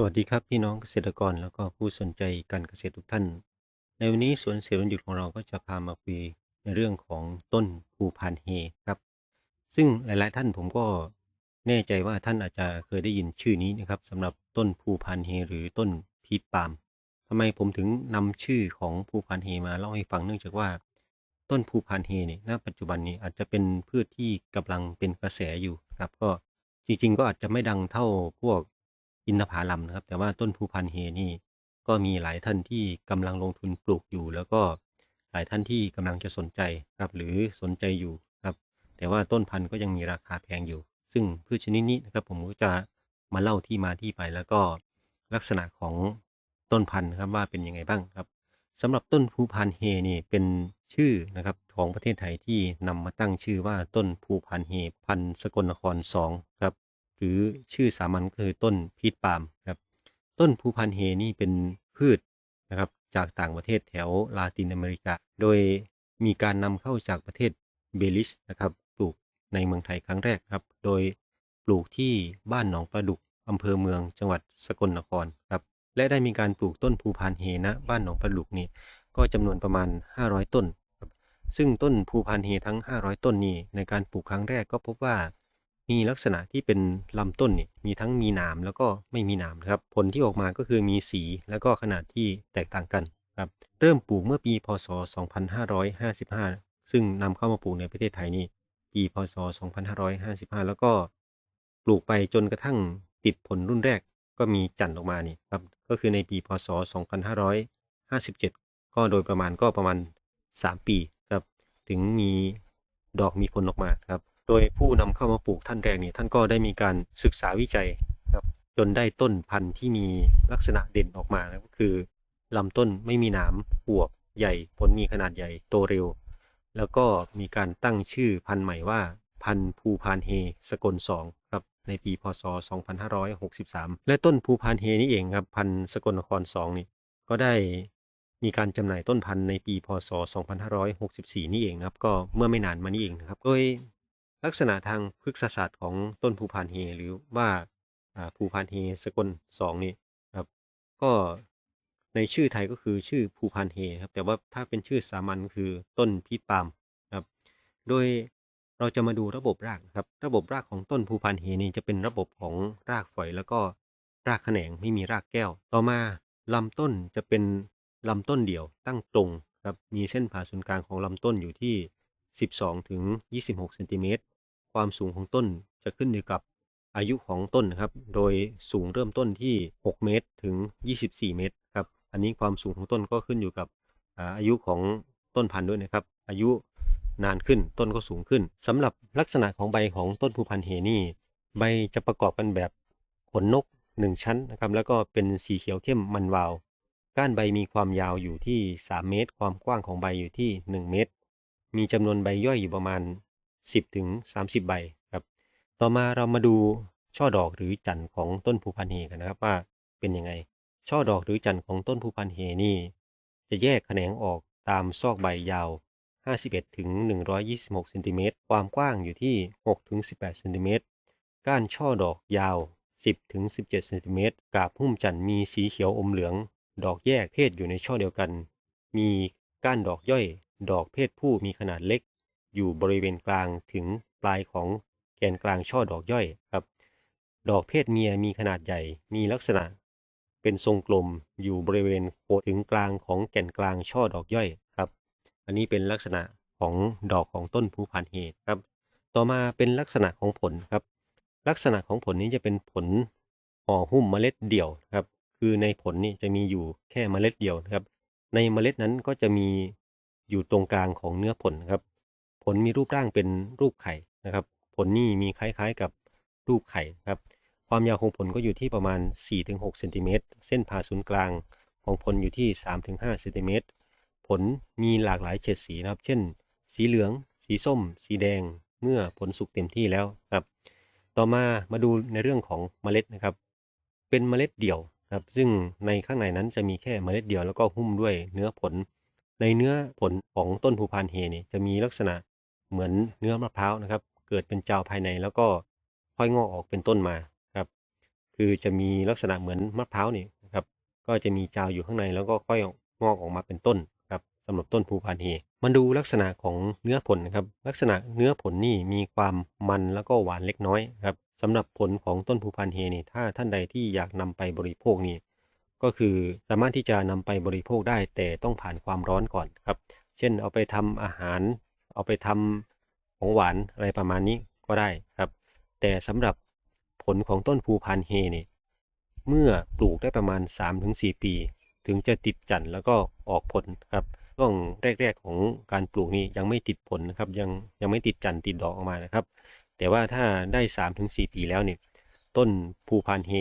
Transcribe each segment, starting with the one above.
สวัสดีครับพี่น้องเกษตรกรแล้วก็ผู้สนใจการเกษตรทุกท่าน ในวันนี้สวนเสรีวันหยุดของเราก็จะพามาคุยในเรื่องของต้นภูพานเฮครับ ซึ่งหลายๆท่านผมก็แน่ใจว่าท่านอาจจะเคยได้ยินชื่อนี้นะครับสำหรับต้นภูพานเฮหรือต้นพีชปาล์มทำไมผมถึงนำชื่อของภูพานเฮมาเล่าให้ฟังเนื่องจากว่า ต้นภูพานเฮเนี่ยณปัจจุบันนี้อาจจะเป็นพืชที่กำลังเป็นกระแสอยู่ครับก็จริงๆ ก็อาจจะไม่ดังเท่าพวก อินทผลัมนะครับ แต่ว่าต้นภูพานเฮนี่ก็มีหลายท่านที่กำลังลงทุนปลูกอยู่ แล้วก็หลายท่านที่กำลังจะสนใจครับหรือสนใจอยู่ครับ แต่ว่าต้นพันธุ์ก็ยังมีราคาแพงอยู่ ซึ่งพืชชนิดนี้นะครับ ผมก็จะมาเล่าที่มาที่ไปแล้วก็ลักษณะของต้นพันธุ์นะครับว่าเป็นยังไงบ้างครับสำหรับต้นภูพานเฮนี่เป็นชื่อนะครับของประเทศไทยที่นำมาตั้งชื่อว่าต้นภูพานเฮพันสกลนครสองครับ หรือชื่อสามัญก็คือต้นพีชปาล์มครับต้นภูพานเฮนี่เป็นพืชนะครับจากต่างประเทศแถวลาตินอเมริกา โดยมีการนำเข้าจากประเทศเบลิสนะครับปลูกในเมืองไทยครั้งแรกครับ โดยปลูกที่บ้านหนองประดุกอำเภอเมืองจังหวัดสกลนครครับและได้มีการปลูกต้นภูพานเฮนะบ้านหนองปลาลุกนี่ก็จำนวนประมาณ 500 ต้นครับซึ่งต้นภูพานเฮทั้ง 500 ต้นนี้ในการปลูกครั้งแรกก็พบว่า มีลักษณะที่เป็นลำต้นนี่มีทั้งมีหนามแล้วก็ไม่มีหนามนะครับ ผลที่ออกมาก็คือมีสีแล้วก็ขนาดที่แตกต่างกันครับเริ่มปลูกเมื่อปีพศ 2555 ซึ่งนำเข้ามาปลูกในประเทศไทยนี่ปีพศ 2555 แล้วก็ปลูกไปจนกระทั่งติดผลรุ่นแรกก็มีจันทร์ออกมานี่ครับก็คือในปีพศ 2557 ก็โดยประมาณก็ประมาณ 3 ปีครับถึงมีดอกมีผลออกมาครับ โดยผู้นำเข้ามาปลูกท่านแรกนี่ท่านก็ได้มีการศึกษาวิจัยครับจนได้ต้นพันธุ์ที่มีลักษณะเด่นออกมานะก็คือลำต้นไม่มีหนามอวบใหญ่ผลมีขนาดใหญ่โตเร็ว แล้วก็มีการตั้งชื่อพันธุ์ใหม่ว่าพันธุ์ภูพานเฮสกลสองครับในปีพศ 2563 และต้นภูพานเฮนี่เองครับพันธุ์สกลนคร2นี่ก็ได้มีการจำหน่ายต้นพันธุ์ในปีพศ 2564 นี่เองนะครับ ก็เมื่อไม่นานมานี้เองนะครับโดย ลักษณะทางพฤกษศาสตร์ของต้นภูพานเฮหรือว่าภูพานเฮสกล2นี่ครับก็ในชื่อไทยก็คือชื่อภูพานเฮครับแต่ว่าถ้าเป็นชื่อสามัญคือต้นพีปาล์มครับโดยเราจะมาดูระบบรากครับ ระบบรากของต้นภูพานเฮนี่จะเป็นระบบของรากฝอยแล้วก็รากแขนงไม่มีรากแก้ว ต่อมาลำต้นจะเป็นลำต้นเดี่ยวตั้งตรงครับมีเส้นผ่าศูนย์กลางของลำต้นอยู่ที่ 12ถึง26เซนติเมตร ความสูงของต้นจะขึ้นอยู่กับอายุของต้นนะครับ โดยสูงเริ่มต้นที่ 6 เมตรถึง 24 เมตรครับ อันนี้ความสูงของต้นก็ขึ้นอยู่กับอายุของต้นพันธุ์ด้วยนะครับ อายุนานขึ้นต้นก็สูงขึ้นสำหรับลักษณะของใบของต้นภูพันเฮนี่ ใบจะประกอบกันแบบขนนก 1 ชั้นนะครับ แล้วก็เป็นสีเขียวเข้มมันวาว ก้านใบมีความยาวอยู่ที่ 3 เมตร ความกว้างของใบอยู่ที่ 1 เมตร มีจำนวนใบย่อยอยู่ประมาณ 10ถึง30 ใบครับ ต่อมาเรามาดูช่อดอกหรือจันทร์ของต้นภูพันเฮกันนะครับว่าเป็นยังไง ช่อดอกหรือจันทร์ของต้นภูพันเฮนี่ จะแยกแขนงออกตามซอกใบยาว 51ถึง126เซนติเมตรความกว้างอยู่ที่6ถึง18เซนติเมตรก้านช่อดอกยาว 10ถึง17เซนติเมตรกาบหุ้มจันทร์มีสีเขียวอมเหลือง ดอกแยกเพศอยู่ในช่อเดียวกัน มีก้านดอกย่อย ดอกเพศผู้มีขนาดเล็ก อยู่บริเวณกลางถึงปลายของแกนกลางช่อดอกย่อยครับ ดอกเพศเมียมีขนาดใหญ่ มีลักษณะ เป็นทรงกลมอยู่บริเวณโคนถึงกลางของแก่นกลางช่อดอกย่อยครับ อันนี้เป็นลักษณะของดอกของต้นภูพานเฮครับ ต่อมาเป็นลักษณะของผลครับ ลักษณะของผลนี้จะเป็นผลห่อหุ้มเมล็ดเดี่ยวครับ คือในผลนี่จะมีอยู่แค่เมล็ดเดียวนะครับ ในเมล็ดนั้นก็จะมีอยู่ตรงกลางของเนื้อผลครับ ผลมีรูปร่างเป็นรูปไข่นะครับ ผลนี่มีคล้ายๆกับรูปไข่ครับ ความยาวของผลก็อยู่ที่ประมาณ 4-6เซนติเมตรเส้นผ่าศูนย์กลางของผลอยู่ที่ 3-5เซนติเมตรผลมีหลากหลายเฉดสีนะครับ เช่น สีเหลือง สีส้ม สีแดง เมื่อผลสุกเต็มที่แล้วครับ ต่อมามาดูในเรื่องของเมล็ดนะครับ เป็นเมล็ดเดี่ยวครับ ซึ่งในข้างในนั้นจะมีแค่เมล็ดเดียวแล้วก็หุ้มด้วยเนื้อผล ในเนื้อผลของต้นภูพานเฮนี่จะมีลักษณะ เหมือนเนื้อมะพร้าวนะครับ เกิดเป็นเจ้าภายในแล้วก็ค่อยงอกออกเป็นต้นมาครับ คือจะมีลักษณะเหมือนมะพร้าวนี่นะครับ ก็จะมีเจาอยู่ข้างในแล้วก็ค่อยงอกออกมาเป็นต้นครับสำหรับต้นภูพานเฮมาดูลักษณะของเนื้อผลนะครับ ลักษณะเนื้อผลนี่มีความมันแล้วก็หวานเล็กน้อยครับสำหรับผลของต้นภูพานเฮนี่ถ้าท่านใดที่อยากนำไปบริโภคนี่ก็คือสามารถที่จะนำไปบริโภคได้แต่ต้องผ่านความร้อนก่อนครับ เช่นเอาไปทำอาหาร เอาไปทำของหวานอะไรประมาณนี้ก็ได้ครับ แต่สำหรับผลของต้นภูพานเฮเนี่ยเมื่อปลูกได้ประมาณ 3-4 ปี ถึงจะติดจันทร์แล้วก็ออกผลครับช่วงแรก ๆ ของการปลูกนี่ยังไม่ติดผลนะครับยังยังไม่ติดจันทร์ติดดอกออกมานะครับ แต่ว่าถ้าได้ 3-4 ปีแล้วเนี่ยต้นภูพานเฮ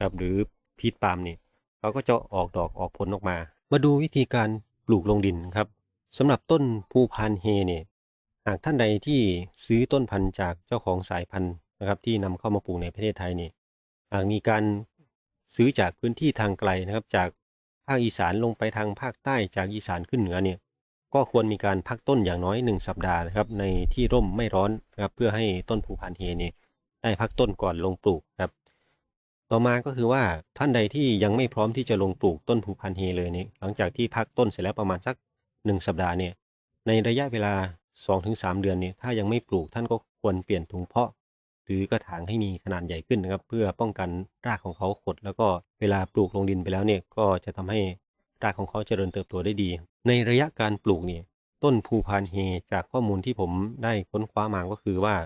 ครับหรือพีชปาล์มเนี่ยเขาก็จะออกดอกออกผลออกมา มาดูวิธีการปลูกลงดินครับ สำหรับต้นภูพานเฮเนี่ยหากท่านใดที่ซื้อต้นพันธุ์จากเจ้าของสายพันธุ์นะครับ ที่นำเข้ามาปลูกในประเทศไทยเนี่ยหากมีการซื้อจากพื้นที่ทางไกลนะครับ จากภาคอีสานลงไปทางภาคใต้จากอีสานขึ้นเหนือเนี่ยก็ควรมีการพักต้นอย่างน้อย 1 สัปดาห์นะครับ ในที่ร่มไม่ร้อนนะครับเพื่อให้ต้นภูพานเฮเนี่ยได้พักต้นก่อนลงปลูกครับ ต่อมาก็คือว่าท่านใดที่ยังไม่พร้อมที่จะลงปลูกต้นภูพานเฮเลยเนี่ยหลังจากที่พักต้นเสร็จแล้วประมาณสัก 1 สัปดาห์เนี่ยในระยะเวลา 2-3 เดือนเนี่ยถ้ายังไม่ปลูกท่านก็ควรเปลี่ยนถุงเพาะ หรือกระถางให้มีขนาดใหญ่ขึ้นนะครับ เพื่อป้องกันรากของเขาขด แล้วก็เวลาปลูกลงดินไปแล้วเนี่ยก็จะทำให้รากของเขาเจริญเติบโตได้ดี ในระยะการปลูกเนี่ยต้นภูพานเฮจากข้อมูลที่ผมได้ค้นคว้ามาก็คือว่า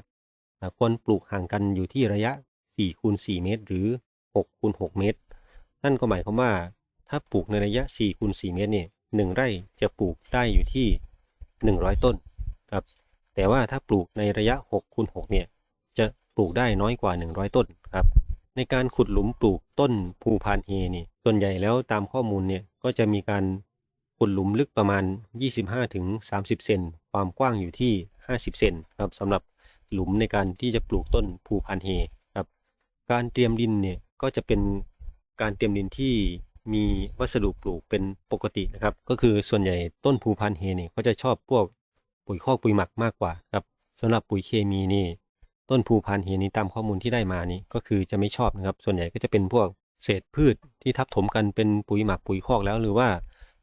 อ่าควรปลูกห่างกันอยู่ที่ระยะ4คูณ4เมตร หรือ6คูณ6เมตร นั่นก็หมายความว่า ถ้าปลูกในระยะ4คูณ4เมตรเนี่ย หนึ่งไร่จะปลูกได้อยู่ที่ 100 ต้นครับแต่ว่าถ้าปลูกในระยะ6คูณ6เนี่ยจะปลูกได้น้อยกว่า 100 ต้นครับในการขุดหลุมปลูกต้นภูพานเฮนี่ส่วนใหญ่แล้วตามข้อมูลเนี่ยก็จะมีการขุดหลุมลึกประมาณ 25-30 เซนความกว้างอยู่ที่ 50 เซนครับสำหรับหลุมในการที่จะปลูกต้นภูพานเฮครับการเตรียมดินเนี่ยก็จะเป็นการเตรียมดินที่ มีวัสดุปลูกเป็นปกตินะครับ ก็คือส่วนใหญ่ต้นภูพานเฮเนี่ยเขาจะชอบพวกปุ๋ยคอกปุ๋ยหมักมากกว่าครับสำหรับปุ๋ยเคมีนี่ต้นภูพานเฮนี้ตามข้อมูลที่ได้มานี่ก็คือจะไม่ชอบนะครับ ส่วนใหญ่ก็จะเป็นพวกเศษพืชที่ทับถมกันเป็นปุ๋ยหมักปุ๋ยคอกแล้วหรือว่า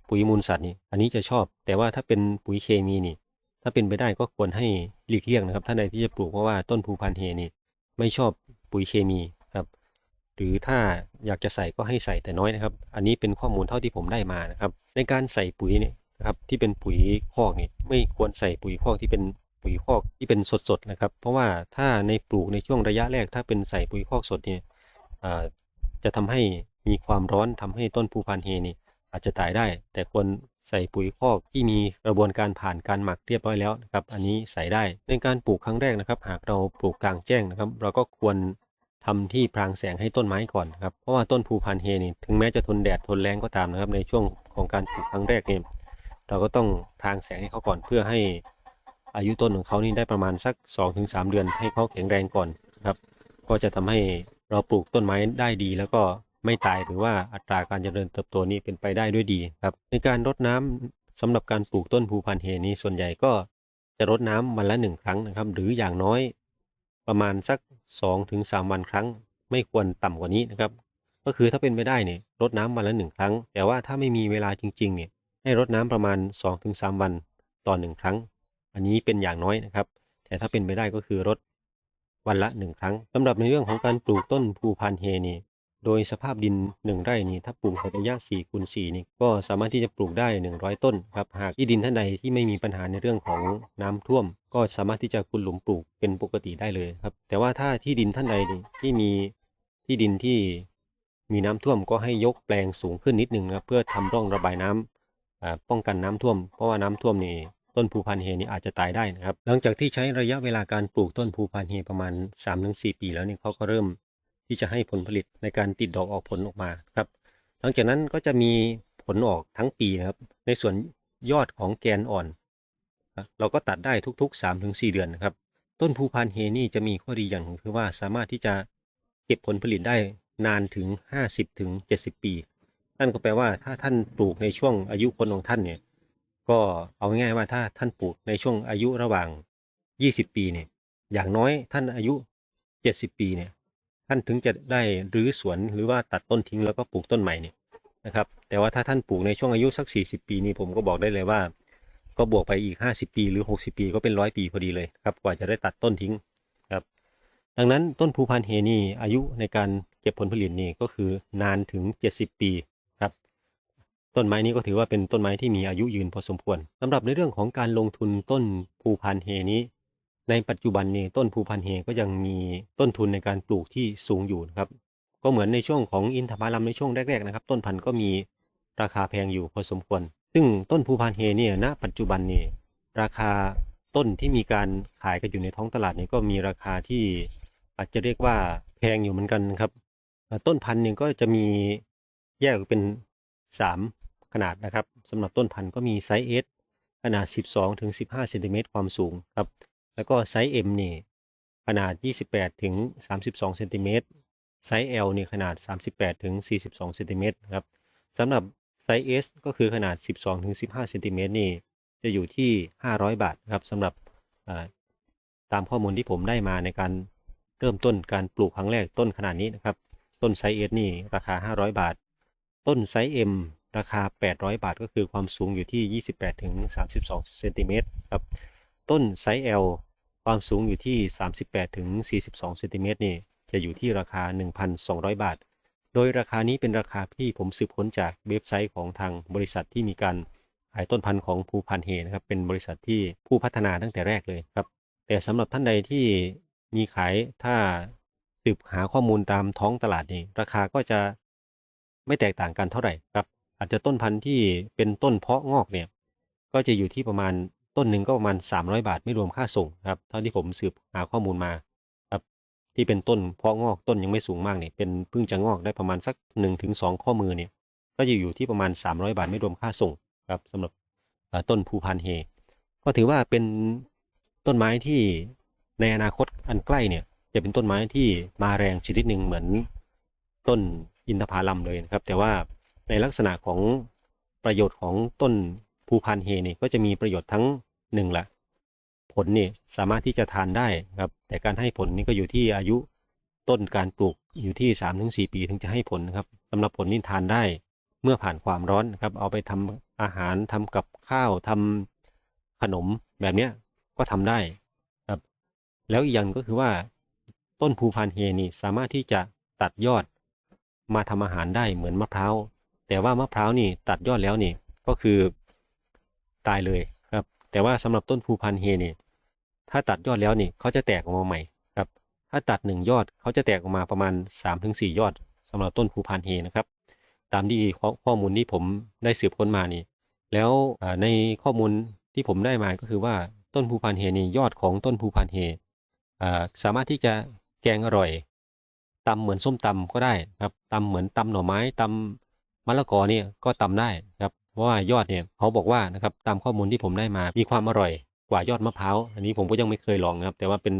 ปุ๋ยมูลสัตว์นี่อันนี้จะชอบ แต่ว่าถ้าเป็นปุ๋ยเคมีนี่ ถ้าเป็นไปได้ก็ควรให้หลีกเลี่ยงนะครับท่านใดที่จะปลูกเพราะว่าต้นภูพานเฮนี่ไม่ชอบปุ๋ยเคมี หรือถ้าอยากจะใส่ก็ให้ใส่แต่น้อยนะครับ อันนี้เป็นข้อมูลเท่าที่ผมได้มานะครับ ในการใส่ปุ๋ยเนี่ยนะครับที่เป็นปุ๋ยคอกนี่ไม่ควรใส่ปุ๋ยคอกที่เป็นปุ๋ยคอกที่เป็นสดๆนะครับ เพราะว่าถ้าในปลูกในช่วงระยะแรก ถ้าเป็นใส่ปุ๋ยคอกสดเนี่ยจะทำให้มีความร้อนทำให้ต้นภูพานเฮนี่อาจจะตายได้ แต่ควรใส่ปุ๋ยคอกที่มีกระบวนการผ่านการหมักเรียบร้อยแล้วนะครับ อันนี้ใส่ได้ในการปลูกครั้งแรกนะครับ หากเราปลูกกลางแจ้งนะครับ เราก็ควร ทำที่พรางแสงให้ต้นไม้ก่อนครับเพราะว่าต้นภูพานเฮนี่ถึงแม้จะทนแดดทนแรงก็ตามนะครับ ในช่วงของการปลูกครั้งแรกเนี่ยเราก็ต้องพรางแสงให้เขาก่อนเพื่อให้อายุต้นของเขานี่ได้ประมาณสัก 2-3 เดือนให้เขาแข็งแรงก่อนครับ ก็จะทำให้เราปลูกต้นไม้ได้ดี แล้วก็ไม่ตายหรือว่าอัตราการเจริญเติบโตนี้เป็นไปได้ด้วยดีครับ ในการรดน้ำสำหรับการปลูกต้นภูพานเฮนี่ส่วนใหญ่ก็จะรดน้ำวันละหนึ่งครั้งนะครับ หรืออย่างน้อยประมาณสัก 2-3ถึง3วันครั้ง ไม่ควรต่ำกว่านี้นะครับ ก็คือถ้าเป็นไปได้เนี่ยรดน้ำวันละหนึ่งครั้ง แต่ว่าถ้าไม่มีเวลาจริงๆเนี่ยให้รดน้ำประมาณ 2-3วันต่อหนึ่งครั้ง อันนี้เป็นอย่างน้อยนะครับ แต่ถ้าเป็นไปได้ก็คือรดวันละหนึ่งครั้งสำหรับในเรื่องของการปลูกต้นภูพานเฮนี่ โดยสภาพดิน 1 ไร่นี่ถ้าปลูกในระยะ4คูณ4นี่ก็สามารถที่จะปลูกได้ 100 ต้นครับหากที่ดินท่านใดที่ไม่มีปัญหาในเรื่องของน้ำท่วม ก็สามารถที่จะขุดหลุมปลูกเป็นปกติได้เลยครับ แต่ว่าถ้าที่ดินท่านใดนี่ที่มีที่ดินที่มีน้ำท่วมก็ให้ยกแปลงสูงขึ้นนิดนึงนะครับเพื่อทำร่องระบายน้ำอ่าป้องกันน้ำท่วม เพราะว่าน้ำท่วมนี่ต้นภูพานเฮนี่อาจจะตายได้นะครับ หลังจากที่ใช้ระยะเวลาการปลูกต้นภูพานเฮประมาณ 3-4 ปีแล้วเนี่ยเขาก็เริ่ม ที่จะให้ผลผลิตในการติดดอกออกผลออกมาครับ หลังจากนั้นก็จะมีผลออกทั้งปีนะครับ ในส่วนยอดของแกนอ่อน เราก็ตัดได้ทุก ๆ 3-4 เดือนนะครับ ต้นภูพานเฮนี่จะมีข้อดีอย่างหนึ่งคือว่าสามารถที่จะเก็บผลผลิตได้นานถึง 50-70ปีนั่นก็แปลว่าถ้าท่านปลูกในช่วงอายุคนของท่านเนี่ยก็เอาง่ายๆว่าถ้าท่านปลูกในช่วงอายุระหว่าง 20 ปีเนี่ยอย่างน้อยท่านอายุ 70 ปีเนี่ย ท่านถึงจะได้รื้อสวนหรือว่าตัดต้นทิ้งแล้วก็ปลูกต้นใหม่เนี่ยนะครับ แต่ว่าถ้าท่านปลูกในช่วงอายุสัก 40 ปีนี้ผมก็บอกได้เลยว่า ก็บวกไปอีก 50 ปีหรือ 60 ปีก็เป็นร้อยปีพอดีเลยครับกว่าจะได้ตัดต้นทิ้งครับดังนั้นต้นภูพานเฮนี่อายุในการเก็บผลผลิตนี่ก็คือนานถึง 70 ปีครับต้นไม้นี้ก็ถือว่าเป็นต้นไม้ที่มีอายุยืนพอสมควรสำหรับในเรื่องของการลงทุนต้นภูพานเฮนี้ ในปัจจุบันนี้ต้นภูพานเฮก็ยังมีต้นทุนในการปลูกที่สูงอยู่นะครับ ก็เหมือนในช่วงของอินทผลัมในช่วงแรกๆนะครับ ต้นพันธุ์ก็มีราคาแพงอยู่พอสมควร ซึ่งต้นภูพานเฮเนี่ยณปัจจุบันนี่ราคาต้นที่มีการขายกันอยู่ในท้องตลาดนี่ก็มีราคาที่อาจจะเรียกว่าแพงอยู่เหมือนกันครับ ต้นพันธุ์เนี่ยก็จะมีแยกเป็น 3 ขนาดนะครับสำหรับต้นพันธุ์ก็มีไซส์ S ขนาด 12ถึง15เซนติเมตรความสูงครับ แล้วก็ไซส์ M นี่ขนาด 28 ถึง 32 เซนติเมตร ไซส์ L นี่ขนาด 38 ถึง 42 เซนติเมตรครับสำหรับไซส์ S ก็คือขนาด 12 ถึง 15 เซนติเมตรนี่จะอยู่ที่ 500 บาทครับสำหรับตามข้อมูลที่ผมได้มาในการเริ่มต้นการปลูกครั้งแรกต้นขนาดนี้นะครับ ต้นไซส์ S นี่ราคา 500 บาท ต้นไซส์ M ราคา 800 บาท ก็คือความสูงอยู่ที่ 28 ถึง 32 เซนติเมตรครับ ต้นไซส์ L ความสูงอยู่ที่ 38ถึง42เซนติเมตรนี่จะอยู่ที่ราคา 1,200 บาท โดยราคานี้เป็นราคาที่ผมสืบค้นจากเว็บไซต์ของทางบริษัทที่มีการขายต้นพันธุ์ของภูพันเฮนะครับ เป็นบริษัทที่ผู้พัฒนาตั้งแต่แรกเลยครับ แต่สำหรับท่านใดที่มีขายถ้าสืบหาข้อมูลตามท้องตลาดนี่ราคาก็จะไม่แตกต่างกันเท่าไหร่ครับ อาจจะต้นพันธุ์ที่เป็นต้นเพาะงอกเนี่ยก็จะอยู่ที่ประมาณ ต้นหนึ่งก็ประมาณ 300 บาทไม่รวมค่าส่งครับเท่าที่ผมสืบหาข้อมูลมาครับที่เป็นต้นเพาะงอกต้นยังไม่สูงมากเนี่ยเป็นเพิ่งจะงอกได้ประมาณสัก1-2ถึงข้อมือเนี่ยก็จะอยู่ที่ประมาณ 300 บาทไม่รวมค่าส่งครับสำหรับต้นภูพานเฮ ก็ถือว่าเป็นต้นไม้ที่ในอนาคตอันใกล้เนี่ยจะเป็นต้นไม้ที่มาแรงชนิดหนึ่งเหมือนต้นอินทผลัมเลยนะครับ แต่ว่าในลักษณะของประโยชน์ของต้น ภูพานเฮนี่ก็จะมีประโยชน์ทั้งหนึ่งละผลนี่สามารถที่จะทานได้ครับ แต่การให้ผลนี่ก็อยู่ที่อายุต้นการปลูกอยู่ที่ 3-4ถึงปีถึงจะให้ผลนะครับสำหรับผลนี่ทานได้เมื่อผ่านความร้อนนครับ เอาไปทำอาหารทำกับข้าวทำขนมแบบเนี้ยก็ทำได้ครับ แล้วอีกอย่างก็คือว่าต้นภูพานเฮนี่สามารถที่จะตัดยอดมาทำอาหารได้เหมือนมะพร้าวแต่ว่ามะพร้าวนี่ตัดยอดแล้วนี่ก็คือ ตายเลยครับ แต่ว่าสำหรับต้นภูพานเฮนี่ถ้าตัดยอดแล้วนี่เขาจะแตกออกมาใหม่ครับ ถ้าตัดหนึ่งยอดเขาจะแตกออกมาประมาณ 3-4 ยอดสำหรับต้นภูพานเฮนะครับ ตามที่ข้อมูลที่ผมได้สืบค้นมานี่แล้วในข้อมูลที่ผมได้มาก็คือว่าต้นภูพานเฮนี่ยอดของต้นภูพานเฮสามารถที่จะแกงอร่อยตำเหมือนส้มตำก็ได้ครับตำเหมือนตำหน่อไม้ตำมะละกอเนี่ยก็ตำได้ครับ เพราะว่ายอดเนี่ยเขาบอกว่านะครับตามข้อมูลที่ผมได้มามีความอร่อยกว่ายอดมะพร้าวอันนี้ผมก็ยังไม่เคยลองนะครับ แต่ว่าเป็น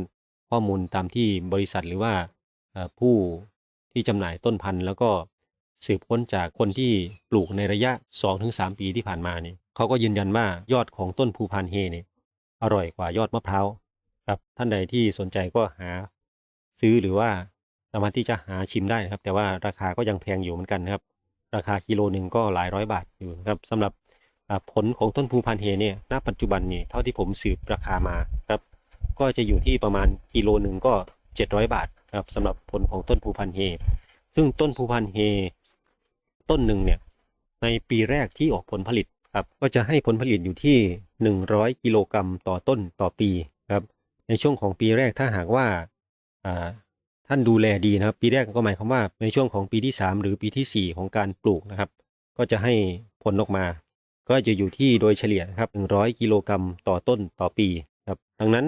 ข้อมูลตามที่บริษัทหรือว่าผู้ที่จำหน่ายต้นพันธุ์ แล้วก็สืบค้นจากคนที่ปลูกในระยะ 2-3 ปีที่ผ่านมานี่เขาก็ยืนยันว่ายอดของต้นภูพานเฮเนี่ยอร่อยกว่ายอดมะพร้าวครับท่านใดที่สนใจก็หาซื้อหรือว่าสามารถที่จะหาชิมได้นะครับ แต่ว่าราคาก็ยังแพงอยู่เหมือนกันนะครับ ราคากิโลหนึ่งก็หลายร้อยบาทอยู่นะครับสำหรับผลของต้นภูพานเฮเนี่ยณปัจจุบันนี่เท่าที่ผมสืบราคามาครับก็จะอยู่ที่ประมาณกิโลหนึ่งก็ 700 บาทครับสำหรับผลของต้นภูพานเฮซึ่งต้นภูพานเฮต้นหนึ่งเนี่ยในปีแรกที่ออกผลผลิตครับก็จะให้ผลผลิตอยู่ที่ 100 กิโลกรัมต่อต้นต่อปีครับในช่วงของปีแรกถ้าหากว่า ท่านดูแลดีนะครับ ปีแรกก็หมายความว่าในช่วงของปีที่ 3 หรือปีทีสี่ 4 ของการปลูกนะครับ ก็จะให้ผลออกมา ก็จะอยู่ที่โดยเฉลี่ยนะครับ 100 กิโลกรัมต่อต้นต่อปีครับดังนั้น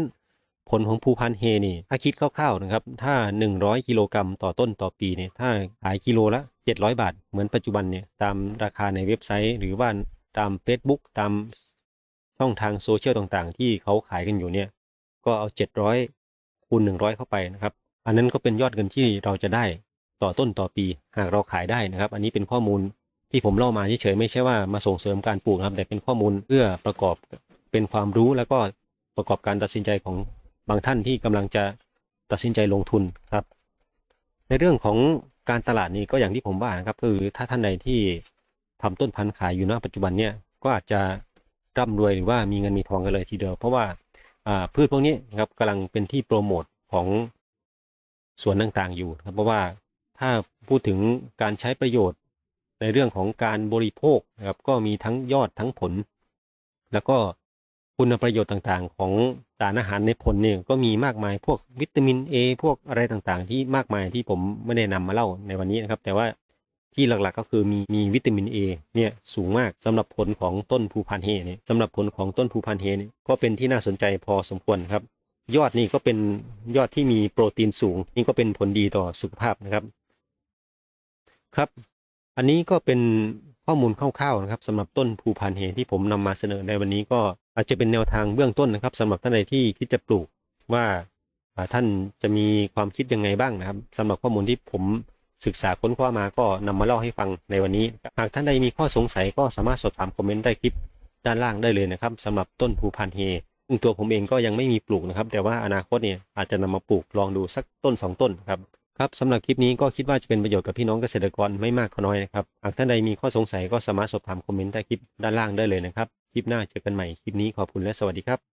ผลของภูพันเฮนี่ถ้าคิดคร่าวๆนะครับ ถ้า 100 กิโลกรัมต่อต้นต่อปีเนี่ยถ้าขายกิโลละ 700 บาท เหมือนปัจจุบันเนี่ยตามราคาในเว็บไซต์ หรือว่าตาม Facebook ตามช่องทางโซเชียลต่างๆ ที่เขาขายกันอยู่เนี่ย ก็เอา 700คูณ100 เข้าไปนะครับ อันนั้นก็เป็นยอดเงินที่เราจะได้ต่อต้นต่อปีหากเราขายได้นะครับ อันนี้เป็นข้อมูลที่ผมเล่ามาเฉยๆไม่ใช่ว่ามาส่งเสริมการปลูกนะครับ แต่เป็นข้อมูลเพื่อประกอบเป็นความรู้แล้วก็ประกอบการตัดสินใจของบางท่านที่กำลังจะตัดสินใจลงทุนครับ ในเรื่องของการตลาดนี่ก็อย่างที่ผมว่านะครับ คือถ้าท่านใดที่ทำต้นพันธุ์ขายอยู่ณปัจจุบันเนี่ยก็อาจจะร่ำรวยหรือว่ามีเงินมีทองกันเลยทีเดียว เพราะว่าอ่าพืชพวกนี้นะครับกำลังเป็นที่โปรโมทของ ส่วนต่างๆอยู่ครับเพราะว่าถ้าพูดถึงการใช้ประโยชน์ในเรื่องของการบริโภคนะครับก็มีทั้งยอดทั้งผล แล้วก็คุณประโยชน์ต่างๆ ของสารอาหารในผลเนี่ยก็มีมากมายพวกวิตามิน A พวกอะไรต่างๆ ที่มากมายที่ผมไม่ได้นำมาเล่าในวันนี้นะครับ แต่ว่าที่หลักๆก็คือมีมีวิตามิน A เนี่ยสูงมากสำหรับผลของต้นภูพานเฮเนี่ยสำหรับผลของต้นภูพานเฮเนี่ยก็เป็นที่น่าสนใจพอสมควรครับ ยอดนี่ก็เป็นยอดที่มีโปรตีนสูง นี่ก็เป็นผลดีต่อสุขภาพนะครับ ครับ อันนี้ก็เป็นข้อมูลคร่าวๆนะครับสำหรับต้นภูพานเฮที่ผมนำมาเสนอในวันนี้ก็อาจจะเป็นแนวทางเบื้องต้นนะครับสำหรับท่านใดที่คิดจะปลูกว่าท่านจะมีความคิดยังไงบ้างนะครับสำหรับข้อมูลที่ผมศึกษาค้นคว้ามาก็นำมาเล่าให้ฟังในวันนี้ หากท่านใดมีข้อสงสัยก็สามารถสอบถามคอมเมนต์ใต้คลิปด้านล่างได้เลยนะครับสำหรับต้นภูพานเฮ ซึ่งตัวผมเองก็ยังไม่มีปลูกนะครับ แต่ว่าอนาคตเนี่ยอาจจะนำมาปลูกลองดูสักต้นสองต้นครับครับสำหรับคลิปนี้ก็คิดว่าจะเป็นประโยชน์กับพี่น้องเกษตรกรไม่มากก็น้อยนะครับ หากท่านใดมีข้อสงสัยก็สามารถสอบถามคอมเมนต์ใต้คลิปด้านล่างได้เลยนะครับ คลิปหน้าเจอกันใหม่ คลิปนี้ขอบคุณและสวัสดีครับ